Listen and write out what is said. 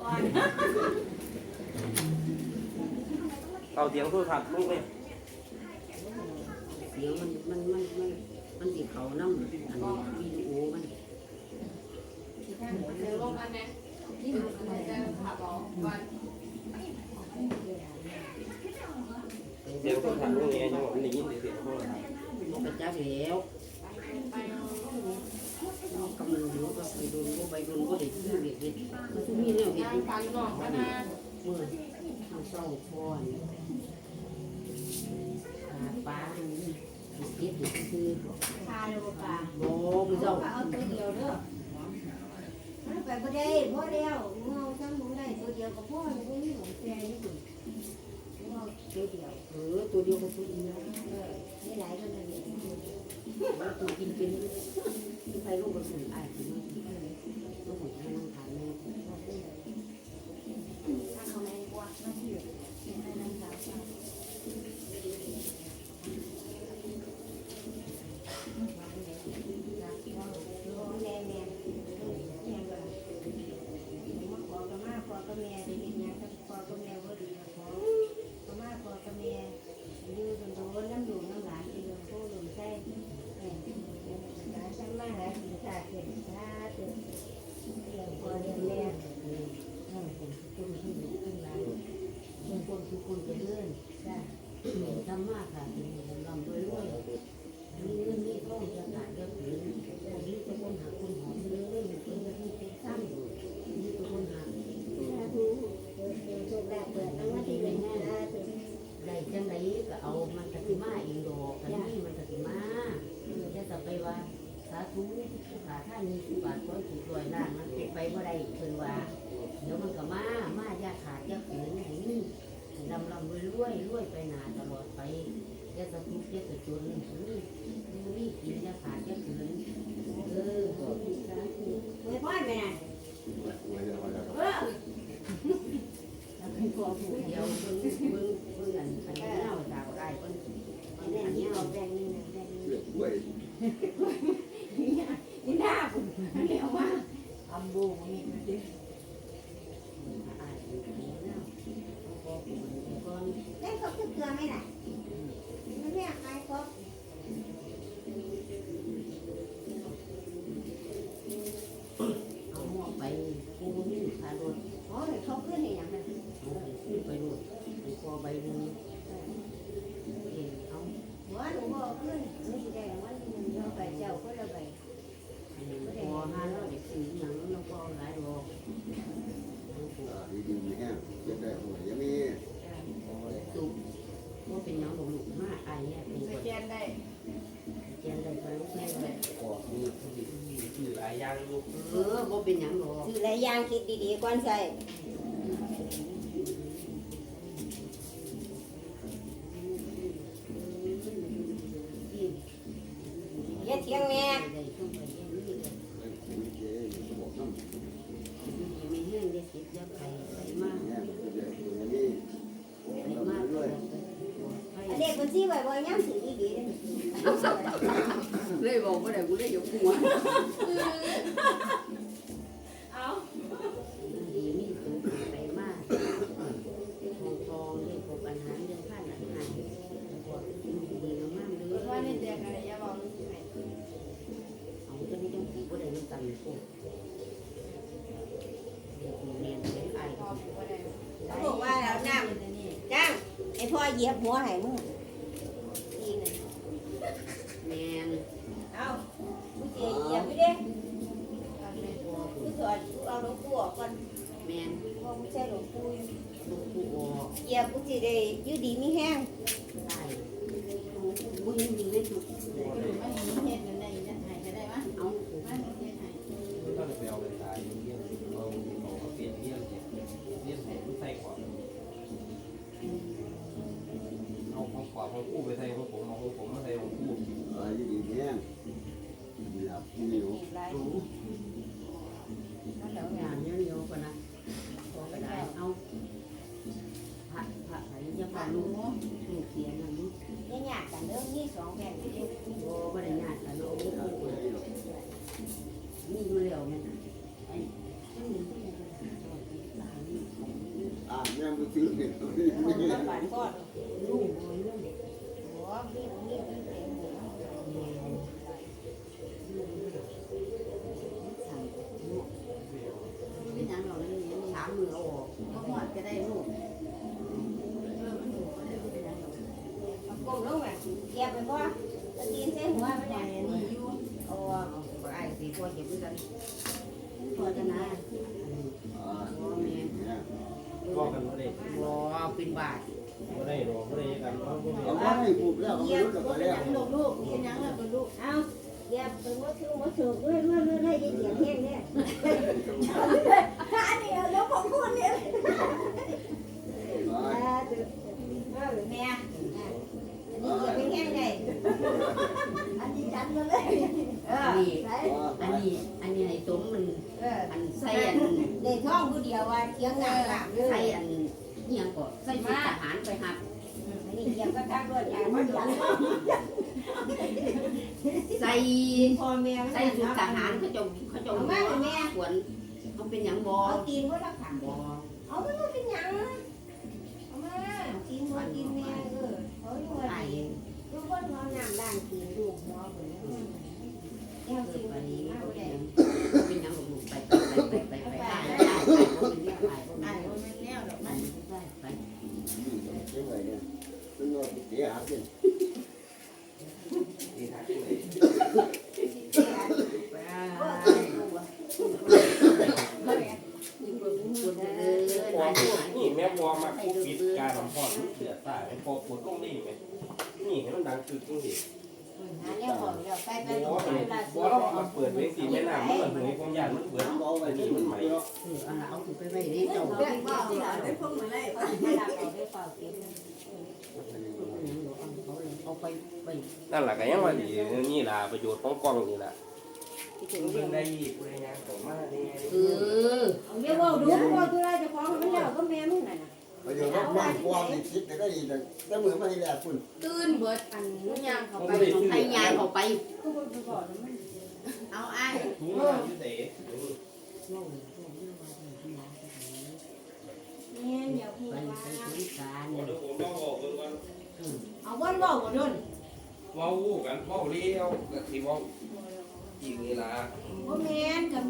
ก่อนเอาเสียงโทรศัพท์ลูกเลยเสียงมันมันมันมันมันสิเขาน้ำอันนี้วิดีโอมันเดี๋ยวลงมาแน่นี่มันจะขับออกก่อนเสียงโทรศัพท์ลูกเนี่ยยังบอกมันได้ยินเสียงโทรศัพท์มันกระจับแล้วกำลังอยู่ก็ไปโดนก็ไปโดนก็เด็กที่เด็กเด็กางฟันหลอกนะมื่อทางเศร้าพรหาปลาเก็บอยู่คือทายบ่ป่าโอ้มือเจ้าเอาตัวเดียวเด้อมันไปบ่ได้พอแล้วมึงาซ้ำมึงได้ตัวเดียวก็พอมึงบ่มีของแท้นี่คุณมึงาตัวเดียวเออตัวเดียวก็ตัวเดียวเออนี่หลายคนเลยแล้วตัวกินเป็นไปลูกกระสุนไอ้ถึงลูกหมดให้นั่งทานแม่ ถ้าเขาไม่กว่ามันสิเป็นอันนั้นสาวสาวแม่แม่แม่ก็มาขอกับมาขอกับแม่ได้เฮ็ดหยังกับขอกับแม่บ่ดีก็ขอกับมาขอกับแม่อยู่โดนๆน้ำดูน้ำหลานอีกโตลมใส่แม่หลานฉันมาหากินข้าวเก็บสาธุเลี้ยงพ่อเลี้ยงแม่ นั่นเป็นคนที่อยู่ข้างหลังเป็นคนทุกคนจะเลื่อน จ้ะ ทำมากค่ะลำด้วยด้วยมีเงินมีทองจะหาจะถือนี่จะคนหาคนหอมเลยเป็นที่เป็นสั้นนี่จะคนหา สาธุเปิดเปิดโชคลาภเปิดทั้งวันที่เป็นสาธุ ได้จังไรก็เอามันกติมาเองดอกกันนี่มันกติมาจะจะไปว่าสาธุขาท่าน มีสิบาทคนถูกลอยล่างมันเป็นไปเมื่อใดเพิ่นว่า เดี๋ยวมันก็มา มาอยาขาดอยาขืนให้นี่ลำลำรวยรวยรวยไปหนาตลอดไปอยาสะทุกข์อยาสะจนนี่นี่กินอยาขาดอยาขืนเออ สาธุอวยพรไปนะเออ เป็นพ่อผู้เดียวเพิ่งเพิ่งเพิ่งอันอันนี้เอาจากได้เพิ่ง อันนี้นี่เอาแบ่งนี่นะแบ่งนี่ นี่หน้าผมเร็วมาก ทำบุญนี่อ่านดีแล้วพ่อผู้เดียวก่อนได้ครบทุกเกลือไหมล่ะไม่แม่ขายครบเอาหม้อไปกูมีขารถอ๋อเดี๋ยวเขาขึ้นให้อย่างนั้น เอาไปซื้อไปรถไปพอใบหนึ่งเองเอา หัวหนูบอกขึ้นไม่ใช่ได้วันหนึ่งเราไปเจ้าก็เราไป พอห้าร้อยสี่หนังเราก็หลายดอก ดีๆแห้งเจ็บได้หัวยังมี สุกว่าเป็นหยังบอกลูกมาไอ้เนี่ยเป็น ส คน แกนได้ เจนได้ไปแค่เลย ออกมีคือหลายอย่างลูกเออว่าเป็นหยังหรอกซื้อหลายอย่างคิดดีๆก่อนใส่อย่าเถียงแม่ได้ช่วงไปเย็นนี่เลยมีเจ๊อยู่บอกน้ำมีแห้งได้สิบยักไข่ไข่มากแห้งเจ็บหัวยังมีไข่มากเลยอันนี้คนที่ไว้บ่ย่ำถือดีๆ เลยบอกว่าได้กูได้ยกหัวเอาดีนี่สูงไข่มากทองทองเลยพบปัญหาเรื่องข้าหนักหนักดีมากเลว่าในยเดือะไรอย่าบอกลูกไหนเอาจะไม่ต้องผีก็ได้ไม่กันพวกเด็กเรียนไปไอ้บอกว่าเราน้ำจ้างไอพ่อเหยียบหัวให้มึง ยมเยี่ยมใส่ใส่ขวดเอาของขวดของคู่ไปใส่ของผมเอาของผมมาใส่ของคู่อะไรดีแห้งหลับเหนียวอี ลงอะเหยียบไปบ่ตะกินใส่หัวมันไปเนี่ยอันนี้อยู่เอาอไอ้สีพอเก็บด้วยกันพอจะนะพ่อแม่ก็กันบ่ได้บ่เป็นบาทบ่ได้ดอกบ่ได้กันเขาบ่เอได้ไว้ให้ปลูกแล้วเหก็ยียบรู้ก็แล้วลูกลูกเป็นยังแล่ะเป็นลูกเอ้าเหยียบไปบ่คือบ่ถูกด้วยด้วยด้วยได้วยเหยียบแห้งเนี่ยอันนี้เดี๋ยวผมพูดเนี่ยอ่าเดี๋ยวเอาแม่อะอันนี้เหยียบไปแห้งได้ อันนี้จันเลยเออนี่ใส่อันนี้ อันนี้ไอ้สมมัน เอออันใส่อันเด็กท้องผู้เดียวว่าเทียงงานหลับเลยใส่อันเอียงก็ใส่ชุดทหารไปหักอันนี้เทียงก็ทักด้วยอย่างมันยันใส่พ่อแม่ใส่ชุดทหารเขาเจงเขาเจงขวนเขาเป็นหยังบ่เอาตีนไว้ละค่ะบ่เอ เจ๊ไว้เนี่ยซึ่งว่าเสียหายเป็นที่หาที่ไหนนี่แม่บัวมาคุปิดการทำพอดเสือตายพอปวดตรงนี้ไหมนี่ให้มันดังตึกตรงนี้หาเนี่ยบอกแล้วไปไปบัวไปเลยลาบัวเรามาเปิดเวทีแม่น้ำมันเหมือนในความยานมันเปิดเอาไว้อันที่นี้มัมันนใหใหม่ม่เนาะเออเอาล่ะเอาถึงไปไว้ในเจ้าเรื่อ นั่นแหละก็ยังว่าดีนี่ล่ะประโยชน์ของกล้องนี่ล่ะเบิ่งได้อีกผู้ใดงานของมานี่เออเอาเรียกว่าดูว่าตัวไรจะฟ้องมันแล้วก็แม่มึงน่ะนะประโยชน์มากกว่าในคิดแต่ก็ดีแต่แต่เหมือนมาที่แรกคุณตื่นเบิดอันนุ่นู้งนยางเข้าไปไปยางเข้าไป ก็มันไปก่อนมันเอาไอ้ถุงมันอยู่เต๋เนี่ยเดี๋ยวพี่ไปว่าไปถึงการเดี๋ยวผมลองบอกเบิ่งก่อนเอาวันบอกหมดเลยเว้ากันเว้าเลี้ยวก็สิเว้าอีกนี่ล่ะว่าแม่นกับ